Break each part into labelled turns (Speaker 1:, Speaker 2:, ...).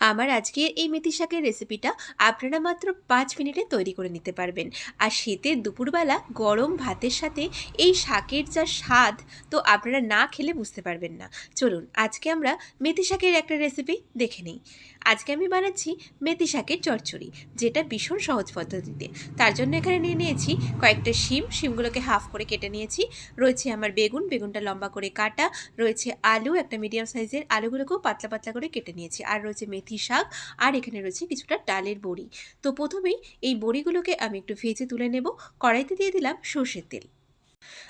Speaker 1: আমার আজকের এই মেথি শাকের রেসিপিটা আপনারা মাত্র পাঁচ মিনিটে তৈরি করে নিতে পারবেন। আর শীতের দুপুরবেলা গরম ভাতের সাথে এই শাকের যা স্বাদ, তো আপনারা না খেলে বুঝতে পারবেন না। চলুন, আজকে আমরা মেথি শাকের একটা রেসিপি দেখে নিই। আজকে আমি বানাচ্ছি মেথি শাকের চচ্চড়ি, যেটা ভীষণ সহজ পদ্ধতিতে। তার জন্য এখানে নিয়ে নিয়েছি কয়েকটা শিম, শিমগুলোকে হাফ করে কেটে নিয়েছি। রয়েছে আমার বেগুন, বেগুনটা লম্বা করে কাটা। রয়েছে আলু, একটা মিডিয়াম সাইজের আলুগুলোকেও পাতলা পাতলা করে কেটে নিয়েছি। আর রয়েছে মেথি শাক, আর এখানে রয়েছে কিছুটা ডালের বড়ি। তো প্রথমেই এই বড়িগুলোকে আমি একটু ভেজে তুলে নেব। কড়াইতে দিয়ে দিলাম সর্ষের তেল।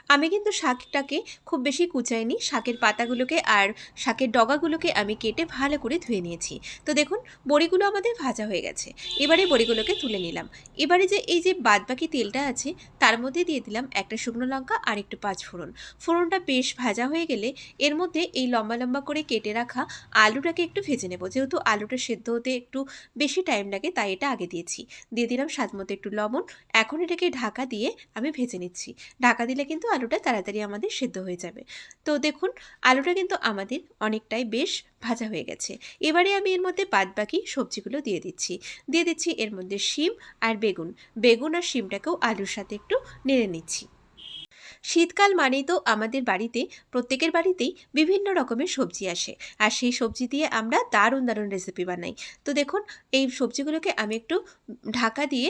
Speaker 1: আমি কিন্তু শাকটাকে খুব বেশি কুচাইনি। শাকের পাতাগুলোকে আর শাকের ডগাগুলোকে আমি কেটে ভালো করে ধুয়ে নিয়েছি। তো দেখুন, বড়িগুলো আমাদের ভাজা হয়ে গেছে। এবারে বড়িগুলোকে তুলে নিলাম। এবারে যে এই যে বাদবাকি তেলটা আছে, তার মধ্যে দিয়ে দিলাম একটা শুকনো লঙ্কা আর একটু পাঁচ ফোড়ন। ফোড়নটা বেশ ভাজা হয়ে গেলে এর মধ্যে এই লম্বা লম্বা করে কেটে রাখা আলুটাকে একটু ভেজে নেব। যেহেতু আলুটা সেদ্ধ হতে একটু বেশি টাইম লাগে, তাই এটা আগে দিয়েছি। দিয়ে দিলাম স্বাদ মতো একটু লবণ। এখন এটাকে ঢাকা দিয়ে আমি ভেজে নিচ্ছি। ঢাকা দিলে কিন্তু আলুটা তাড়াতাড়ি আমাদের সেদ্ধ হয়ে যাবে। তো দেখুন, আলুটা কিন্তু আমাদের অনেকটাই বেশ ভাজা হয়ে গেছে। এবারে আমি এর মধ্যে বাদ বাকি সবজিগুলো দিয়ে দিচ্ছি। দিয়ে দিচ্ছি এর মধ্যে শিম আর বেগুন। বেগুন আর শিমটাকেও আলুর সাথে একটু নেড়ে নিচ্ছি। শীতকাল মানেই তো আমাদের বাড়িতে, প্রত্যেকের বাড়িতেই বিভিন্ন রকমের সবজি আসে। আর সেই সবজি দিয়ে আমরা দারুণ দারুণ রেসিপি বানাই। তো দেখুন, এই সবজিগুলোকে আমি একটু ঢাকা দিয়ে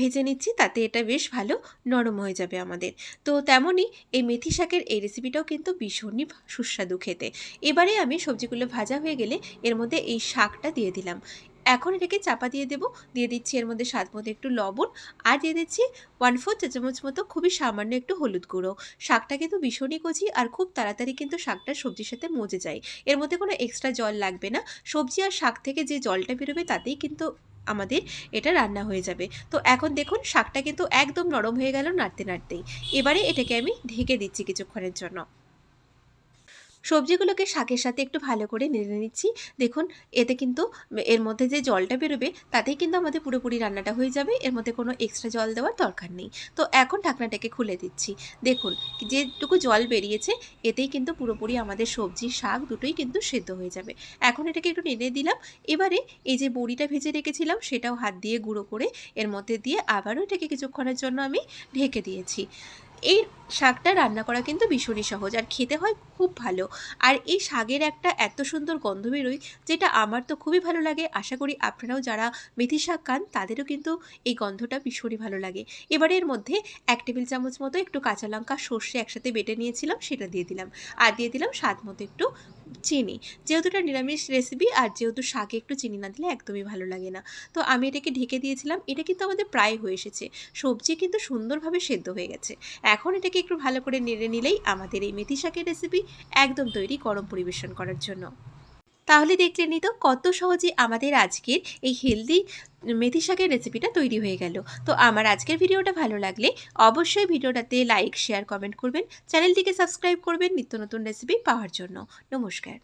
Speaker 1: ভেজে নিচ্ছি, তাতে এটা বেশ ভালো নরম হয়ে যাবে আমাদের। তো তেমনই এই মেথি শাকের এই রেসিপিটাও কিন্তু ভীষণই সুস্বাদু খেতে। এবারে আমি সবজিগুলো ভাজা হয়ে গেলে এর মধ্যে এই শাকটা দিয়ে দিলাম। এখন এটাকে চাপা দিয়ে দেবো। দিয়ে দিচ্ছি এর মধ্যে স্বাদ মতো একটু লবণ আর দিয়ে দিচ্ছি ওয়ান ফোর চা চামচ মতো খুবই সামান্য একটু হলুদ গুঁড়ো। শাকটা কিন্তু ভীষণই কচি আর খুব তাড়াতাড়ি কিন্তু শাকটা সবজির সাথে মজে যায়। এর মধ্যে কোনো এক্সট্রা জল লাগবে না। সবজি আর শাক থেকে যে জলটা বেরোবে তাতেই কিন্তু আমাদের এটা রান্না হয়ে যাবে। তো এখন দেখুন শাকটা কিন্তু একদম নরম হয়ে গেল নাড়তে, নাড়তেই। এবারে এটাকে আমি ঢেকে দিচ্ছি কিছুক্ষণের জন্য। সবজিগুলোকে শাকের সাথে একটু ভালো করে নেড়ে নিচ্ছি। দেখুন, এতে কিন্তু এর মধ্যে যে জলটা বেরোবে, তাতেই কিন্তু আমাদের পুরোপুরি রান্নাটা হয়ে যাবে। এর মধ্যে কোনো এক্সট্রা জল দেওয়ার দরকার নেই। তো এখন ঢাকনাটাকে খুলে দিচ্ছি। দেখুন, যেটুকু জল বেরিয়েছে, এতেই কিন্তু পুরোপুরি আমাদের সবজি, শাক দুটোই কিন্তু সেদ্ধ হয়ে যাবে। এখন এটাকে একটু নেড়ে দিলাম। এবারে এই যে বড়িটা ভেজে রেখেছিলাম, সেটাও হাত দিয়ে গুঁড়ো করে এর মধ্যে দিয়ে আবারও এটাকে কিছুক্ষণের জন্য আমি ঢেকে দিয়েছি। এই শাকটা রান্না করা কিন্তু ভীষণই সহজ আর খেতে হয় খুব ভালো। আর এই শাকের একটা এত সুন্দর গন্ধ বেরোয় যেটা আমার তো খুবই ভালো লাগে। আশা করি আপনারাও যারা মেথি শাক খান, তাদেরও কিন্তু এই গন্ধটা ভীষণই ভালো লাগে। এবারে এর মধ্যে এক টেবিল চামচ মতো একটু কাঁচা লঙ্কা সর্ষে একসাথে বেটে নিয়েছিলাম, সেটা দিয়ে দিলাম। আর দিয়ে দিলাম স্বাদ মতো একটু চিনি। যেহেতু এটা নিরামিষ রেসিপি আর যেহেতু শাকে একটু চিনি না দিলে একদমই ভালো লাগে না। তো আমি এটাকে ঢেকে দিয়েছিলাম, এটা কিন্তু আমাদের প্রায় হয়ে এসেছে। সবজি কিন্তু সুন্দরভাবে সেদ্ধ হয়ে গেছে। এখন এটাকে একটু ভালো করে নেড়ে নিলেই আমাদের এই মেথি শাকের রেসিপি একদম তৈরি গরম পরিবেশন করার জন্য। তাহলে দেখলেনই তো কত সহজে আমাদের আজকের এই হেলদি মেথি শাকের রেসিপিটা তৈরি হয়ে গেল। তো আমার আজকের ভিডিওটা ভালো লাগলে অবশ্যই ভিডিওটাতে লাইক শেয়ার কমেন্ট করবেন। চ্যানেলটিকে সাবস্ক্রাইব করবেন নিত্য নতুন রেসিপি পাওয়ার জন্য। নমস্কার।